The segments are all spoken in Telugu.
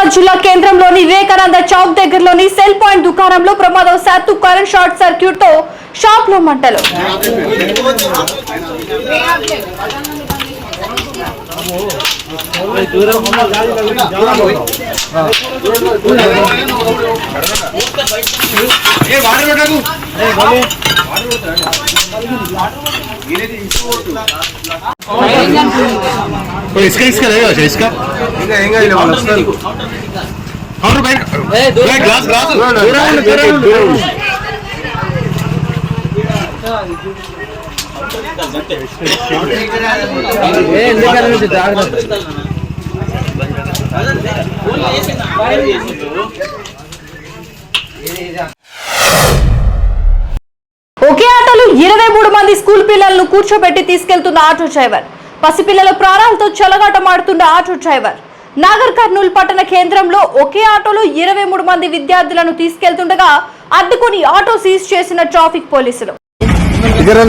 నిజామాబాద్ జిల్లా కేంద్రంలోని వివేకానంద చౌక్ దగ్గరలోని సెల్ పాయింట్ దుకాణంలో ప్రమాదవశాత్తు కరెంట్ షార్ట్ సర్క్యూట్తో షాప్లో మంటలు तो इसका इसका रहेगा अच्छा इसका ఇంకా ఏం కాదు వాళ్ళు వస్తారు और बैठ बैठ ग्लास ग्लास दूर आओ दूर आओ दूर आओ ఒకే ఆటోలో ఇరవై మూడు మంది స్కూల్ పిల్లలను కూర్చోబెట్టి తీసుకెళ్తున్న ఆటో డ్రైవర్. పసిపిల్లల ప్రాణాలతో చెలగాటమాడుతున్న ఆటో డ్రైవర్. నాగర్ కర్నూల్ పట్టణ కేంద్రంలో ఒకే ఆటోలో ఇరవై మూడు మంది విద్యార్థులను తీసుకెళ్తుండగా అడ్డుకుని ఆటో సీజ్ చేసిన ట్రాఫిక్ పోలీసులు. ఇద్దరు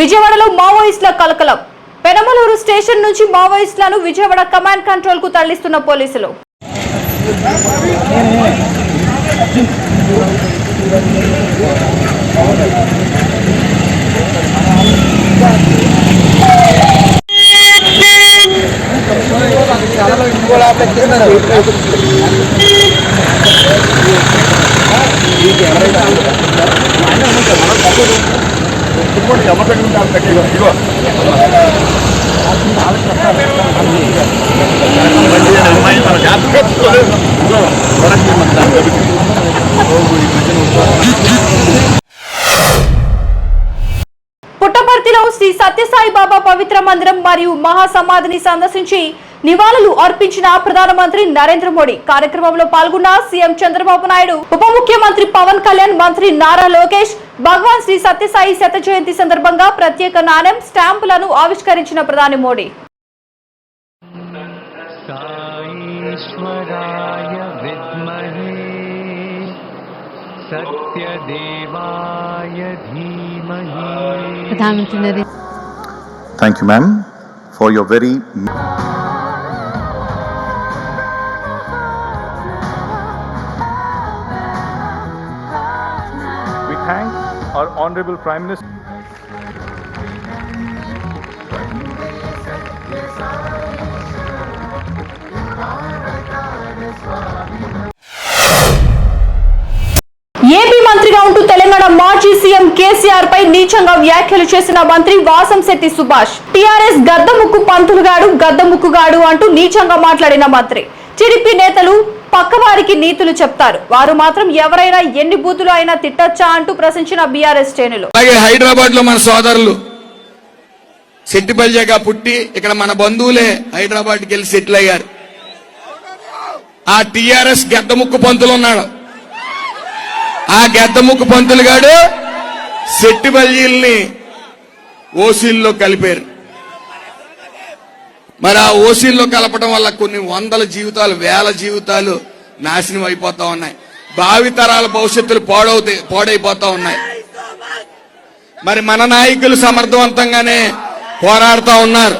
విజయవాడలో మావోయిస్టుల కలకలం. పెనమలూరు స్టేషన్ నుంచి మావోయిస్టులను విజయవాడ కమాండ్ కంట్రోల్కు తరలిస్తున్న పోలీసులు. పుట్టపర్తిలో శ్రీ సత్యసాయి బాబా పవిత్ర మందిరం మరియు మహాసమాధిని సందర్శించి నివాళులు అర్పించిన ప్రధానమంత్రి నరేంద్ర మోడీ. కార్యక్రమంలో పాల్గొన్న సీఎం చంద్రబాబు నాయుడు ఉప ముఖ్యమంత్రి పవన్ కళ్యాణ్ మంత్రి నారా లోకేష్ భగవాన్ శ్రీ సత్యసాయి శత జయంతి సందర్భంగా ప్రత్యేక నాణ్యం స్టాంపులను ఆవిష్కరించిన ప్రధాని మోడీ. య విద్మే సత్యదేవాయ ధీమహే. Thank you ma'am for your very Honorable Prime Minister. AP మంత్రిగా ఉంటూ తెలంగాణ మాజీ సీఎం కేసీఆర్ పై నీచంగా వ్యాఖ్యలు చేసిన మంత్రి వాసంశెట్టి సుభాష్ టీఆర్ఎస్ గద్దముక్కు పంతులుగాడు గద్దముక్కుగాడు అంటూ నీచంగా మాట్లాడిన మంత్రి టీడీపీ నేతలు పక్కవారికి నీతులు చెప్తారు. వారు మాత్రం ఎవరైనా ఎన్ని బూతులు అయినా తిట్టొచ్చా అంటూ ప్రశ్నించిన బీఆర్ఎస్ శ్రేణులు. అలాగే హైదరాబాద్లో మన సోదరులు సెట్టిపల్లిగా పుట్టి ఇక్కడ మన బంధువులే హైదరాబాద్కి వెళ్ళి సెటిల్ అయ్యారు. ఆ టిఆర్ఎస్ గెద్దముక్కు పంతులు ఉన్నాడు. ఆ గెద్దముక్కు పంతులు గాడు సెట్టిపల్లిని ఓసీల్లో కలిపారు. మరి ఆ ఓసీల్లో కలపడం వల్ల కొన్ని వందల జీవితాలు వేల జీవితాలు నాశనం అయిపోతా ఉన్నాయి. భావితరాల భవిష్యత్తులు పాడవుతాయి పాడైపోతా ఉన్నాయి. మరి మన నాయకులు సమర్థవంతంగానే పోరాడుతా ఉన్నారు.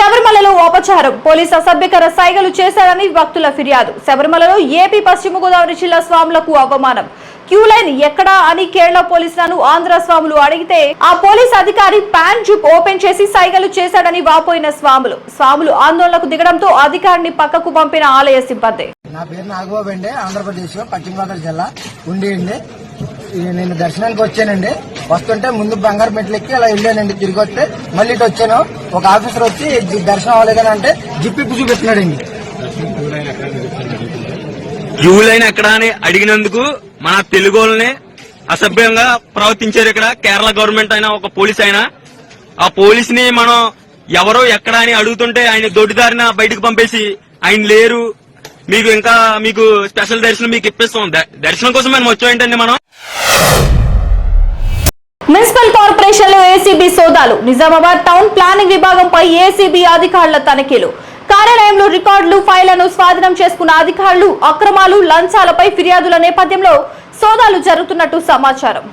శబరిమలలో ఉపచారం పోలీసు అసభ్యకర సైగలు చేశారని భక్తుల ఫిర్యాదు. శబరిమలలో ఏపీ పశ్చిమ గోదావరి జిల్లా స్వాములకు అవమానం. క్యూ లైన్ ఎక్కడా అని కేరళ పోలీసులను ఆంధ్ర స్వాములు అడిగితే ఆ పోలీస్ అధికారి ప్యాన్ జుప్ ఓపెన్ చేసి సైగలు చేశాడని వాపోయిన స్వాములు. స్వాములు ఆందోళనకు దిగడంతో అధికారిని పక్కకు పంపిన ఆలయ సిబ్బంది. నా పేరు నాగబాబు ఆంధ్రప్రదేశ్ పశ్చిమ గోదావరి జిల్లా ఉండి నేను దర్శనానికి వచ్చానండి. వస్తుంటే ముందు బంగారు మెట్లు ఎక్కి అలా వెళ్ళానండి. తిరిగి వస్తే మళ్ళీ ఇటు వచ్చాను. ఒక ఆఫీసర్ వచ్చి దర్శనం అవ్వలేదని అంటే జిప్పిప్పు చూపెట్టినాడండి యూ లైన్ ఎక్కడ అని అడిగినందుకు మన తెలుగు వాళ్ళని అసభ్యంగా ప్రవర్తించారు ఇక్కడ. కేరళ గవర్నమెంట్ అయినా ఒక పోలీస్ అయినా. ఆ పోలీస్ని మనం ఎవరో ఎక్కడ అని అడుగుతుంటే ఆయన దొడ్డిదారిన బయటకు పంపేసి ఆయన లేరు. మీకు ఇంకా మీకు స్పెషల్ దర్శనం మీకు ఇప్పిస్తాం. దర్శనం కోసం మనం వచ్చామేంటండి మనం. మున్సిపల్ కార్పొరేషన్లో ఏసీబీ సోదాలు. నిజామాబాద్ టౌన్ ప్లానింగ్ విభాగంపై ఏసీబీ అధికారుల తనిఖీలు. కార్యాలయంలో రికార్డులు ఫైళ్ళను స్వాధీనం చేసుకున్న అధికారులు అక్రమాలు లంచాలపై ఫిర్యాదుల నేపథ్యంలో సోదాలు జరుగుతున్నట్టు సమాచారం.